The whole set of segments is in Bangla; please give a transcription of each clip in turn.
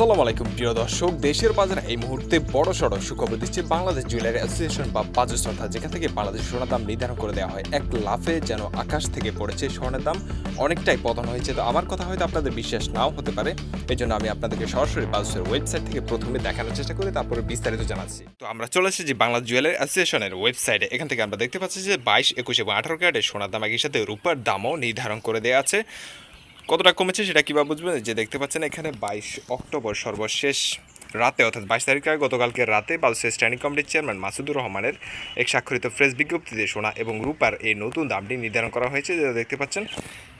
আসসালামু আলাইকুম, প্রিয় দর্শক। দেশের বাজারে এই মুহূর্তে বড় সড় সুখবর দিচ্ছে বাংলাদেশ জুয়েলারি অ্যাসোসিয়েশন বা বাজু সংস্থা, যেখান থেকে বাংলাদেশ সোনার দাম নির্ধারণ করে দেওয়া হয়। এক লাফে যেন আকাশ থেকে পড়েছে স্বর্ণের দাম, অনেকটাই পতন হয়েছে। তো আমার কথা হয়তো আপনাদের বিশ্বাস নাও হতে পারে। এই জন্য আমি আপনাদেরকে সরাসরি বাজুসের ওয়েবসাইট থেকে প্রথমে দেখানোর চেষ্টা করি, তারপরে বিস্তারিত জানাচ্ছি। তো আমরা চলে এসেছি বাংলা জুয়েলারি অ্যাসোসিয়েশনের ওয়েবসাইটে। এখান থেকে আমরা দেখতে পাচ্ছি যে বাইশ, একুশ এবং আঠারো ক্যারেটের সোনার দাম একই সাথে রূপার দামও নির্ধারণ করে দেওয়া আছে। কতটা কমেছে সেটা কীভাবে বুঝবেন? যে দেখতে পাচ্ছেন এখানে বাইশ অক্টোবর সর্বশেষ রাতে, অর্থাৎ বাইশ তারিখে গতকালকে রাতে বাংলাদেশের স্ট্যান্ডিং কমিটির চেয়ারম্যান মাসুদুর রহমানের এক স্বাক্ষরিত প্রেস বিজ্ঞপ্তিতে সোনা এবং রূপার এই নতুন দামটি নির্ধারণ করা হয়েছে। যেটা দেখতে পাচ্ছেন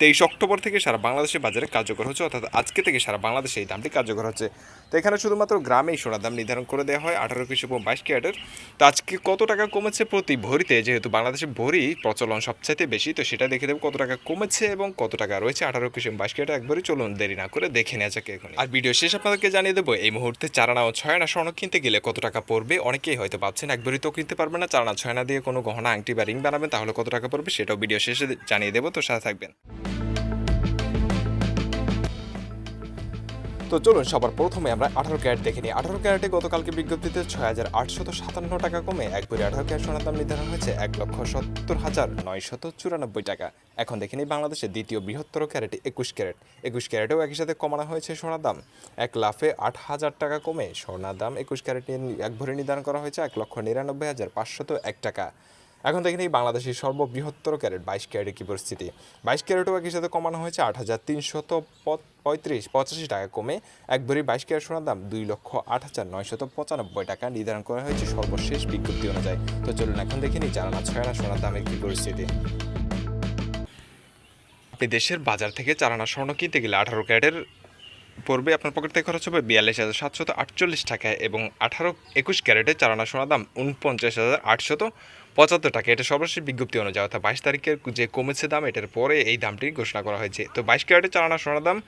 তেইশ অক্টোবর থেকে সারা বাংলাদেশের বাজারে কার্যকর হচ্ছে, অর্থাৎ আজকে থেকে সারা বাংলাদেশে এই দামটি কার্যকর হচ্ছে। তো এখানে শুধুমাত্র গ্রামেই সোনার দাম নির্ধারণ করে দেওয়া হয়, আঠারো কৃষি এবং বাইশ ক্যারেটের। তো আজকে কত টাকা কমেছে প্রতি ভরিতে? যেহেতু বাংলাদেশে ভরি প্রচলন সবচাইতে বেশি, তো সেটা দেখে দেবো কত টাকা কমেছে এবং কত টাকা রয়েছে। আঠারো কৃষি এবং বাইশ ক্যারেট একবারই চলুন, দেরি না করে দেখে নেওয়া যাক এখন আর ভিডিও শেষ আপনাদেরকে জানিয়ে দেবো, এই মুহূর্তে চারানা ও ছয় আনা স্বর্ণ কিনতে গেলে কত টাকা পড়বে? অনেকেই হয়তো ভাবছেন একবারই তো কিনতে পারবে না, চারানা ছয় আনা দিয়ে কোনো গহনা, আংটি বা রিং বানাবেন, তাহলে কত টাকা পড়বে সেটাও ভিডিও শেষে জানিয়ে দেবো, তো সাথে থাকবেন। তো চলুন, সবার প্রথমে আমরা আঠারো ক্যারেট দেখে নিই। আঠারো ক্যারেটে গতকালকে বিজ্ঞপ্তিতে ছয় হাজার আটশত সাতান্ন টাকা কমে একবারে আঠারো ক্যারেট সোনার দাম নির্ধারণ হয়েছে এক লক্ষ সত্তর হাজার নয়শত চুরানব্বই টাকা। এখন দেখে নিই বাংলাদেশের দ্বিতীয় বৃহত্তর ক্যারেট একুশ ক্যারেট। একুশ ক্যারেটেও একই সাথে কমানো হয়েছে সোনার দাম। এক লাফে আট হাজার টাকা কমে সোনার দাম একুশ ক্যারেট এক ভরে নির্ধারণ করা হয়েছে এক লক্ষ নিরানব্বই হাজার পাঁচশত এক টাকা। এখন দেখে নিই বাংলাদেশের সর্ববৃহত্তর ক্যারেট, বাইশ ক্যারেটের কী পরিস্থিতি? বাইশ ক্যারেটও একই সাথে কমানো হয়েছে আট হাজার তিনশত পঁয়ত্রিশ, পঁচাশি টাকা কমে। এক ভরি বাইশ ক্যারেট সোনার দাম দুই লক্ষ আট হাজার নয়শত পঁচানব্বই টাকা নির্ধারণ করা হয়েছে সর্বশেষ বিজ্ঞপ্তি অনুযায়ী। তো চলুন এখন দেখে নিই চারানা ছয় আনা সোনার দামের কী পরিস্থিতি। আপনি দেশের বাজার থেকে চারানা স্বর্ণ কিনতে গেলে আঠারো ক্যারেটের পড়বে আপনার পকেট থেকে খরচ হবে বিয়াল্লিশ হাজার সাতশত আটচল্লিশ টাকা এবং আঠারো একুশ ক্যারেটে চারানা সোনার দাম উনপঞ্চাশ হাজার আটশত পঁচাত্তর টাকা। এটা সর্বশেষ বিজ্ঞপ্তি অনুযায়ী, অর্থাৎ বাইশ তারিখের যে কমেছে দাম, এটার পরে এই দামটি ঘোষণা করা হয়েছে। তো বাইশ ক্যারেটের চালানা সোনার দাম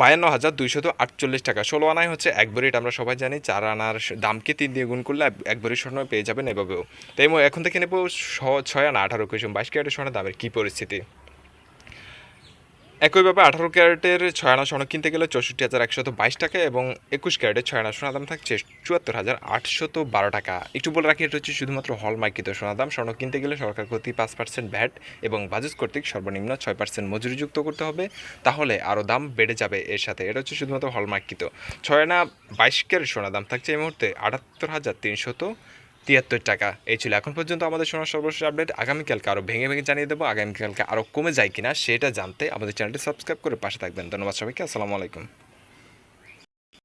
বায়ান্ন হাজার দুইশত আটচল্লিশ টাকা। ষোলো আনায় হচ্ছে এক ভরি, এটা আমরা সবাই জানি। চার আনার দামকে তিন দিয়ে গুণ করলে এক বরি স্বর্ণ পেয়ে যাবেন এভাবেও। তাই এখন থেকে নেব ছয় আনা আঠারো কুসুম বাইশ ক্যারেটের স্বর্ণের দামের কী পরিস্থিতি? একইভাবে আঠারো ক্যারেটের ছয় আনা সোনা কিনতে গেলে চৌষট্টি হাজার একশত বাইশ টাকা এবং একুশ ক্যারেটের ছয় আনা সোনার দাম থাকছে চুয়াত্তর হাজার আটশত বারো টাকা। একটু বলে রাখি, এটা হচ্ছে শুধুমাত্র হল মার্কিত সোনার দাম। স্বর্ণ কিনতে গেলে সরকার কর্তৃক পাঁচ পার্সেন্ট ভ্যাট এবং বাজাজ কর্তৃক সর্বনিম্ন ছয় পার্সেন্ট মজুরি যুক্ত করতে হবে। তাহলে আরও দাম বেড়ে যাবে এর সাথে। এটা হচ্ছে শুধুমাত্র হল মার্কিত ছয় আনা বাইশ ক্যারেট সোনার দাম থাকছে এই মুহূর্তে আটাত্তর হাজার তিনশত তিয়াত্তর টাকা। এই ছিল এখন পর্যন্ত আমাদের সোনার সর্বশেষ আপডেট। আগামীকালকে আরও ভেঙে ভেঙে জানিয়ে দেবো আগামীকালকে আরও কমে যায় কিনা সেটা জানতে আমাদের চ্যানেলটি সাবস্ক্রাইব করে পাশে থাকবেন। ধন্যবাদ সবাইকে, আসসালামু আলাইকুম।